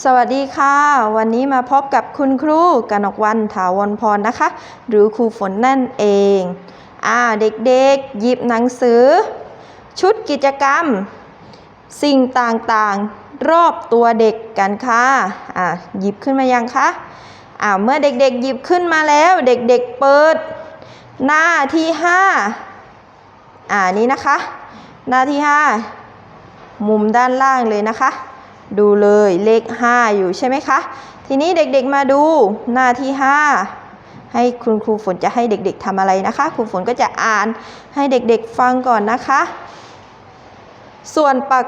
สวัสดีค่ะ วันนี้มาพบกับคุณครูกนกวันถาวรพรนะคะ หรือครูฝนนั่นเองอ่าเด็กๆ หยิบหนังสือ ชุดกิจกรรม สิ่งต่างๆ รอบตัวเด็กกันค่ะอ่าหยิบขึ้นมายังคะอ่าเมื่อเด็กๆ หยิบขึ้นมาแล้วเด็กๆเปิด หน้าที่5อ่านี้นะคะ หน้าที่ 5 มุมด้านล่างเลยนะคะ ดูเลยเลข 5 อยู่ใช่ไหมคะ ทีนี้เด็กๆมาดูหน้าที่ 5 ให้คุณครูฝนจะให้เด็กๆทำอะไรนะคะ ครูฝนก็จะอ่านให้เด็กๆฟังก่อนนะคะ ส่วนประ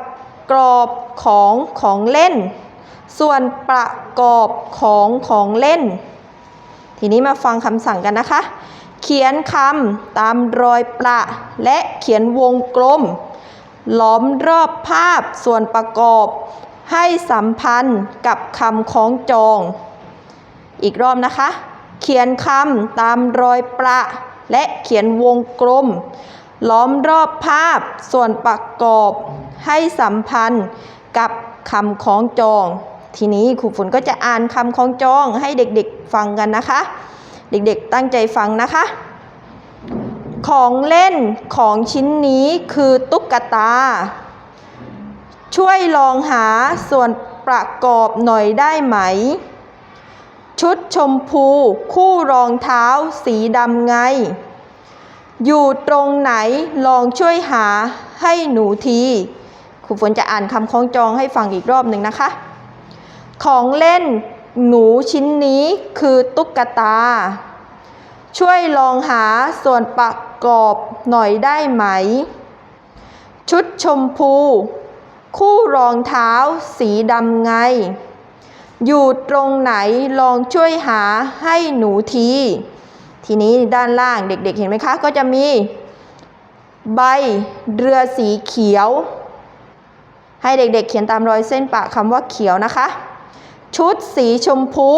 กอบของของเล่น ส่วนประกอบของของเล่น ทีนี้มาฟังคำสั่งกันนะคะ เขียนคำตามรอยประและเขียนวงกลมล้อมรอบภาพส่วนประกอบ ให้สัมพันธ์กับคำคล้องจอง อีกรอบนะคะ เขียนคำตามรอยประ และเขียนวงกลม ล้อมรอบภาพส่วนประกอบ ให้สัมพันธ์กับคำคล้องจอง ทีนี้ครูฝนก็จะอ่านคำคล้องจองให้เด็กๆฟังกันนะคะ เด็กๆตั้งใจฟังนะคะ ของเล่นของชิ้นนี้คือตุ๊กตา ช่วยลองหาส่วนประกอบหน่อยได้ไหม ชุดชมพูคู่รองเท้าสีดำไง อยู่ตรงไหนลองช่วยหาให้หนูทีครูฝนจะอ่านคำคล้องจองให้ฟังอีกรอบหนึ่งนะคะ ของเล่นหนูชิ้นนี้คือตุ๊กตา ช่วยลองหาส่วนประกอบหน่อยได้ไหม ชุดชมพู คู่รองเท้าสีดำไง อยู่ตรงไหนลองช่วยหาให้หนูที ทีนี้ด้านล่างเด็กๆเห็นไหมคะ ก็จะมี ใบเรือสีเขียว ให้เด็กๆเขียนตามรอยเส้นปะคำว่าเขียวนะคะ ชุดสีชมพู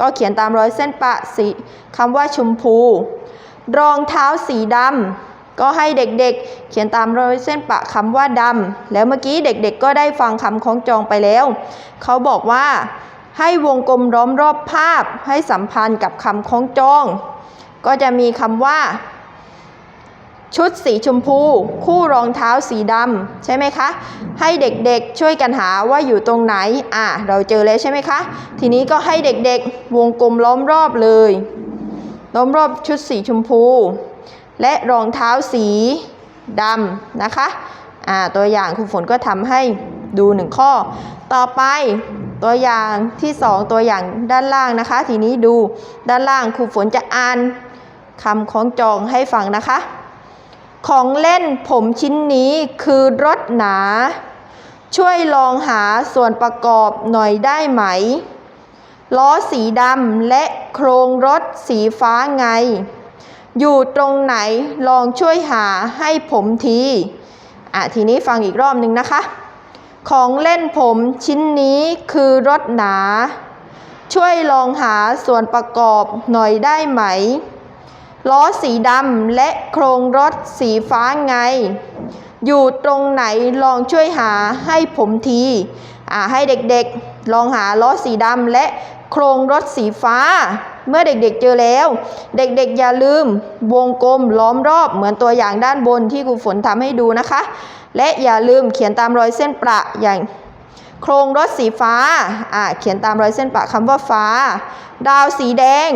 ก็เขียนตามรอยเส้นปะสีคำว่าชมพู รองเท้าสีดำ ก็ให้เด็กๆ เขียนตามรอยเส้นปะคำว่าดำแล้วเมื่อกี้เด็กๆ ก็ได้ฟังคำคล้องจองไปแล้ว เขาบอกว่า ให้วงกลมล้อมรอบภาพให้สัมพันธ์กับคำคล้องจอง ก็จะมีคำว่า ชุดสีชมพู คู่รองเท้าสีดำใช่ไหมคะ ให้เด็กๆช่วยกันหาว่าอยู่ตรงไหน อะ เราเจอแล้วใช่ไหมคะ ทีนี้ก็ให้เด็กๆ วงกลมล้อมรอบเลยล้อมรอบชุดสีชมพู และรองเท้าสีดำนะคะอ่าตัวอย่างครูฝนก็ทำให้ดูหนึ่งข้อ ต่อไปตัวอย่างที่สองตัวอย่างด้านล่างนะคะ ทีนี้ดูด้านล่างครูฝนจะอ่านคำคล้องจองให้ฟังนะคะ ของเล่นผมชิ้นนี้คือรถหนา ช่วยลองหาส่วนประกอบหน่อยได้ไหม ล้อสีดำและโครงรถสีฟ้าไง อยู่ตรงไหนลองช่วยหาให้ผมทีอะทีนี้ฟังอีกรอบหนึ่งนะคะ ของเล่นผมชิ้นนี้คือรถหนา ช่วยลองหาส่วนประกอบหน่อยได้ไหม ล้อสีดำและโครงรถสีฟ้าไง อยู่ตรงไหนลองช่วยหาให้ผมทีอ่าให้เด็กๆ ลองหาล้อสีดำและโครงรถสีฟ้า เมื่อเด็กๆเจอแล้ว เด็กๆอย่าลืมวงกลมล้อมรอบเหมือนตัวอย่างด้านบนที่ครูฝนทำให้ดูนะคะ และอย่าลืมเขียนตามรอยเส้นประอย่างโครงรถสีฟ้าอ่าเขียนตามรอยเส้นประคำว่าฟ้า ดาวสีแดง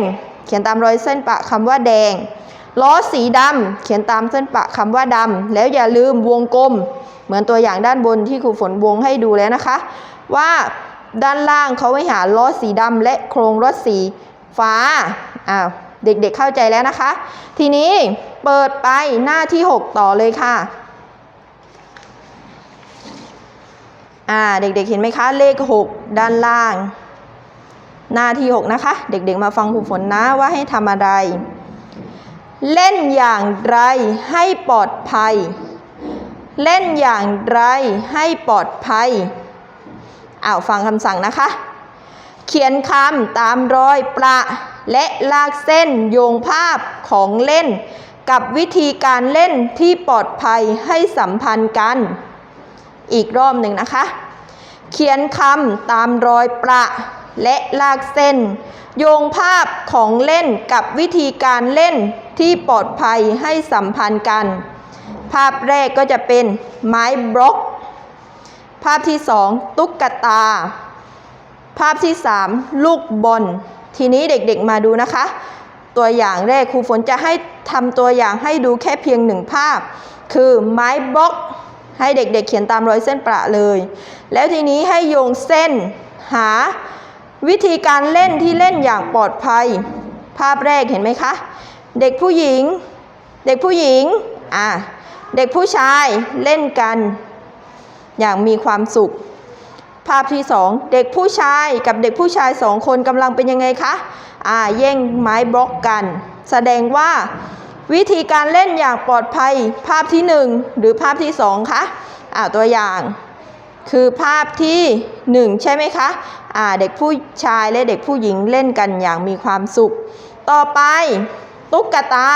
เขียนตามรอยเส้นประคำว่าแดง ล้อสีดำเขียนตามเส้นประคำว่าดำแล้วอย่าลืมวงกลม เหมือนตัวอย่างด้านบนที่ครูฝนวงให้ดูแล้วนะคะ ว่าด้านล่างเขาไว้หาล้อสีดำและโครงรถสี ฟ้าอ้าวเด็กๆเข้าใจแล้วนะคะ ทีนี้เปิดไปหน้าที่ 6 ต่อเลยค่ะอ่าเด็กๆเห็นไหมคะ เลข 6 ด้านล่าง หน้าที่ 6 นะคะ เด็กๆมาฟังครูฝนนะว่าให้ทำอะไร เล่นอย่างไรให้ปลอดภัย เล่นอย่างไรให้ปลอดภัยอ้าวฟังคำสั่งนะคะ เขียนคำตามรอยประ และลากเส้นโยงภาพของเล่น กับวิธีการเล่นที่ปลอดภัยให้สัมพันธ์กัน อีกรอบหนึ่งนะคะ เขียนคำตามรอยประ และลากเส้น โยงภาพของเล่นกับวิธีการเล่นที่ปลอดภัยให้สัมพันธ์กัน ภาพแรกก็จะเป็นไม้บล็อก ภาพที่สองตุ๊กตา ภาพที่สามลูกบอล ทีนี้เด็กๆมาดูนะคะ ตัวอย่างแรกครูฝนจะให้ทำตัวอย่างให้ดูแค่เพียงหนึ่งภาพ คือไม้บล็อก ให้เด็กๆเขียนตามรอยเส้นประเลย แล้วทีนี้ให้โยงเส้นหาวิธีการเล่นที่เล่นอย่างปลอดภัย ภาพแรกเห็นไหมคะ เด็กผู้หญิง เด็กผู้หญิงอะเด็กผู้ชายเล่นกัน อย่างมีความสุข ภาพที่สองเด็กผู้ชายกับเด็กผู้ชายสองคนกำลังเป็นยังไงคะอ่าแย่งไม้บล็อกกัน แสดงว่า วิธีการเล่นอย่างปลอดภัยภาพที่หนึ่งหรือภาพที่สองคะอ่าตัวอย่าง คือภาพที่หนึ่งใช่ไหมคะอ่าเด็กผู้ชายและเด็กผู้หญิงเล่นกันอย่างมีความสุข ต่อไปตุ๊กตา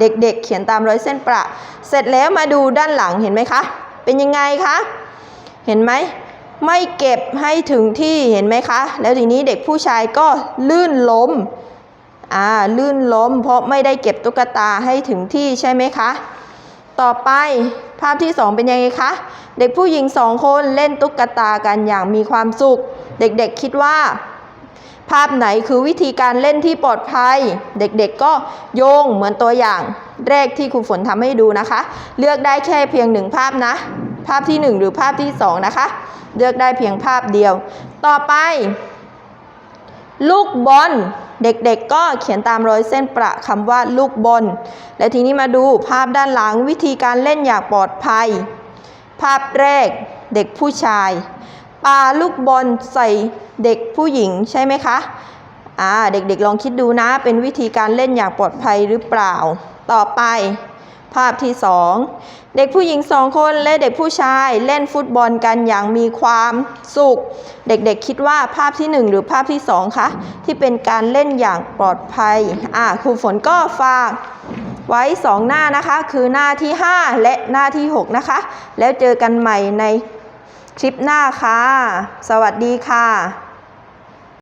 เด็กๆเขียนตามรอยเส้นประ เสร็จแล้วมาดูด้านหลังเห็นไหมคะ เป็นยังไงคะ เห็นไหม ไม่เก็บให้ถึงที่เห็นไหมคะ แล้วทีนี้เด็กผู้ชายก็ลื่นล้มอ่าลื่นล้ม เพราะไม่ได้เก็บตุ๊กตาให้ถึงที่ใช่ไหมคะ ต่อไปภาพที่สองเป็นยังไงคะเด็กผู้หญิงสองคนเล่นตุ๊กตากันอย่างมีความสุข เด็กๆคิดว่า ภาพไหนคือวิธีการเล่นที่ปลอดภัย เด็กๆก็โยงเหมือนตัวอย่างแรกที่ครูฝนทำให้ดูนะคะ เลือกได้แค่เพียงหนึ่งภาพนะ ภาพที่หนึ่งหรือภาพที่สองนะคะ เลือกได้เพียงภาพเดียว ต่อไป ลูกบอลเด็กๆ ก็เขียนตามรอยเส้นประคำว่าลูกบอลและทีนี้มาดูภาพด้านหลังวิธีการเล่นอย่างปลอดภัย ภาพแรกเด็กผู้ชายปาลูกบอลใส่เด็กผู้หญิงใช่ไหมคะอ่าเด็กๆลองคิดดูนะ เป็นวิธีการเล่นอย่างปลอดภัยหรือเปล่า ต่อไป ภาพที่สองเด็กผู้หญิงสองคนและเด็กผู้ชายเล่นฟุตบอลกันอย่างมีความสุข เด็กๆคิดว่าภาพที่หนึ่งหรือภาพที่สองคะที่เป็นการเล่นอย่างปลอดภัยอ่าครูฝนก็ฝากไว้ 2 หน้านะคะ คือหน้าที่ 5 และหน้าที่ 6 นะคะ แล้วเจอกันใหม่ในคลิปหน้าค่ะ สวัสดีค่ะ